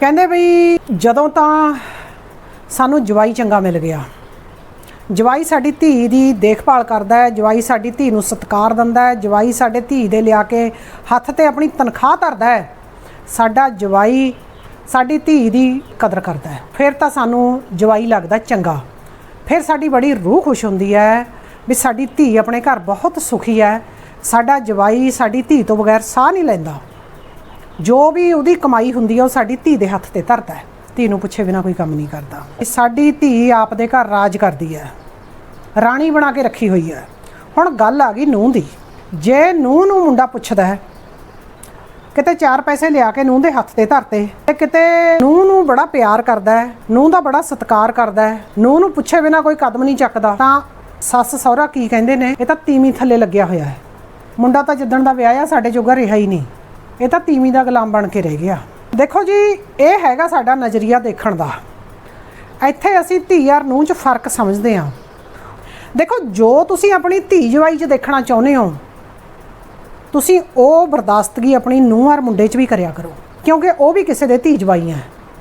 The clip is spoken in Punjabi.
ਕਹਿੰਦੇ ਬਈ ਜਦੋਂ ਤਾਂ ਸਾਨੂੰ ਜਵਾਈ ਚੰਗਾ ਮਿਲ ਗਿਆ। ਜਵਾਈ ਸਾਡੀ ਧੀ ਦੀ ਦੇਖਭਾਲ ਕਰਦਾ ਹੈ, ਜਵਾਈ ਸਾਡੀ ਧੀ ਨੂੰ ਸਤਿਕਾਰ ਦਿੰਦਾ ਹੈ, ਜਵਾਈ ਸਾਡੇ ਧੀ ਦੇ ਲਿਆ ਕੇ ਹੱਥ ਤੇ ਆਪਣੀ ਤਨਖਾਹ ਧਰਦਾ ਹੈ, ਸਾਡਾ ਜਵਾਈ ਸਾਡੀ ਧੀ ਦੀ ਕਦਰ ਕਰਦਾ ਹੈ। ਫਿਰ ਤਾਂ ਸਾਨੂੰ ਜਵਾਈ ਲੱਗਦਾ ਚੰਗਾ। ਫਿਰ ਸਾਡੀ ਬੜੀ ਰੂਹ ਖੁਸ਼ ਹੁੰਦੀ ਹੈ ਵੀ ਸਾਡੀ ਧੀ ਆਪਣੇ ਘਰ ਬਹੁਤ ਸੁਖੀ ਹੈ, ਸਾਡਾ ਜਵਾਈ ਸਾਡੀ ਧੀ ਤੋਂ ਬਗੈਰ ਸਾਹ ਨਹੀਂ ਲੈਂਦਾ। ਜੋ ਵੀ ਉਹਦੀ ਕਮਾਈ ਹੁੰਦੀ ਹੈ ਉਹ ਸਾਡੀ ਧੀ ਦੇ ਹੱਥ ਤੇ ਧਰਦਾ ਹੈ। ਧੀ ਨੂੰ ਪੁੱਛੇ ਬਿਨਾ ਕੋਈ ਕੰਮ ਨਹੀਂ ਕਰਦਾ। ਸਾਡੀ ਧੀ ਆਪ ਦੇ ਘਰ ਰਾਜ ਕਰਦੀ ਹੈ। ਰਾਣੀ ਬਣਾ ਕੇ ਰੱਖੀ ਹੋਈ ਹੈ। ਹੁਣ ਗੱਲ ਆ ਗਈ ਨੂੰਹ ਦੀ। ਜੇ ਨੂੰਹ ਨੂੰ ਮੁੰਡਾ ਪੁੱਛਦਾ ਹੈ, ਕਿਤੇ ਚਾਰ ਪੈਸੇ ਲਿਆ ਕੇ ਨੂੰਹ ਦੇ ਹੱਥ ਤੇ ਧਰਤੇ, ਤੇ ਕਿਤੇ ਨੂੰਹ ਨੂੰ ਬੜਾ ਪਿਆਰ ਕਰਦਾ ਹੈ, ਨੂੰਹ ਦਾ ਬੜਾ ਸਤਿਕਾਰ ਕਰਦਾ ਹੈ, ਨੂੰਹ ਨੂੰ ਪੁੱਛੇ ਬਿਨਾ ਕੋਈ ਕਦਮ ਨਹੀਂ ਚੱਕਦਾ, ਤਾਂ ਸੱਸ ਸਹੁਰਾ ਕੀ ਕਹਿੰਦੇ ਨੇ? ਇਹ ਤਾਂ ਤੀਵੀਂ ਥੱਲੇ ਲੱਗਿਆ ਹੋਇਆ ਹੈ। ਮੁੰਡਾ ਤਾਂ ਜਿੱਦਣ ਦਾ ਵਿਆਹ ਆ ਸਾਡੇ ਜੋਗਾ ਰਿਹਾ ਹੀ ਨਹੀਂ। ਇਹ ਤਾਂ ਤੀਵੀਂ ਦਾ ਗੁਲਾਮ ਬਣ ਕੇ ਰਹਿ ਗਿਆ। ਦੇਖੋ ਜੀ, ਇਹ ਹੈਗਾ ਸਾਡਾ ਨਜ਼ਰੀਆ ਦੇਖਣ ਦਾ। ਇੱਥੇ ਅਸੀਂ ਧੀ ਯਾਰ ਨੂੰਹ 'ਚ ਫ਼ਰਕ ਸਮਝਦੇ ਹਾਂ। ਦੇਖੋ, ਜੋ ਤੁਸੀਂ ਆਪਣੀ ਧੀ ਜਵਾਈ 'ਚ ਦੇਖਣਾ ਚਾਹੁੰਦੇ ਹੋ, ਤੁਸੀਂ ਉਹ ਬਰਦਾਸ਼ਤਗੀ ਆਪਣੀ ਨੂੰਹ ਔਰ ਮੁੰਡੇ 'ਚ ਵੀ ਕਰਿਆ ਕਰੋ। ਕਿਉਂਕਿ ਉਹ ਵੀ ਕਿਸੇ ਦੇ ਧੀ ਜਵਾਈ ਹੈ।